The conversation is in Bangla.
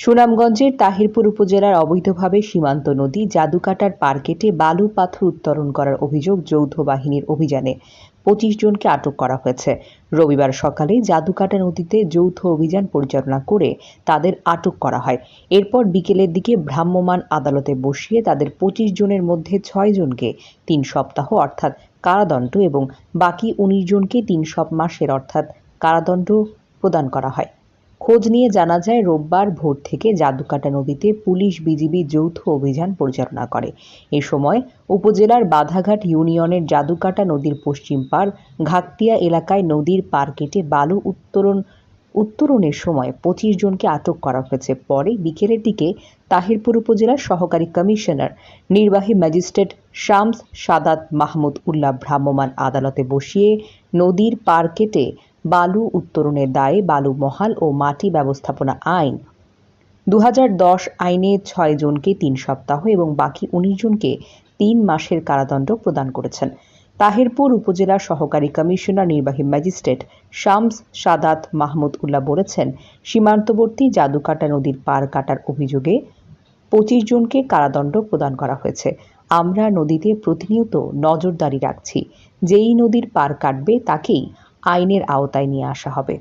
সুনামগঞ্জের তাহিরপুর উপজেলার অবৈধভাবে সীমান্ত নদী জাদুকাটার পার কেটে বালু পাথর উত্তোলন করার অভিযোগ যৌথ বাহিনীর অভিযানে পঁচিশ জনকে আটক করা হয়েছে। রবিবার সকালে জাদুকাটা নদীতে যৌথ অভিযান পরিচালনা করে তাদের আটক করা হয়। এরপর বিকেলের দিকে ভ্রাম্যমাণ আদালতে বসিয়ে তাদের পঁচিশ জনের মধ্যে ছয় জনকে তিন সপ্তাহ অর্থাৎ কারাদণ্ড এবং বাকি উনিশ জনকে তিন সব মাসের অর্থাৎ কারাদণ্ড প্রদান করা হয়। খোঁজ নিয়ে জানা যায়, রোববার ভোর থেকে জাদুকাটা নদীতে পুলিশ বিজিবি যৌথ অভিযান পরিচালনা করে। এ সময় উপজেলার বাধাঘাট ইউনিয়নের জাদুকাটা নদীর পশ্চিম পাড় ঘাকতিয়া এলাকায় নদীর পার কেটে বালু উত্তোলন উত্তরণের সময় পঁচিশ জনকে আটক করা হয়েছে। পরে বিকেলের দিকে তাহিরপুর উপজেলার সহকারী কমিশনার, নির্বাহী ম্যাজিস্ট্রেট শামস সাদাত মাহমুদ উল্লাহ ভ্রাম্যমাণ আদালতে বসিয়ে নদীর পার কেটে বালু উত্তোলনের দায়ে বালু মহাল ও মাটি ব্যবস্থাপনা আইন। দু আইনে ছয় জনকে তিন সপ্তাহ এবং বাকি উনিশ জনকে তিন মাসের কারাদণ্ড প্রদান করেছেন। তাহিরপুর উপজেলা সহকারী কমিশনার নির্বাহী ম্যাজিস্ট্রেট শামস সাদাত মাহমুদ উল্লাহ বলেছেন, সীমান্তবর্তী জাদুকাটা নদীর পার কাটার অভিযোগে পঁচিশ জনকে কারাদণ্ড প্রদান করা হয়েছে। আমরা নদীতে প্রতিনিয়ত নজরদারি রাখছি। যেই নদীর পার কাটবে তাকেই আইনের আওতায় নিয়ে আসা হবে।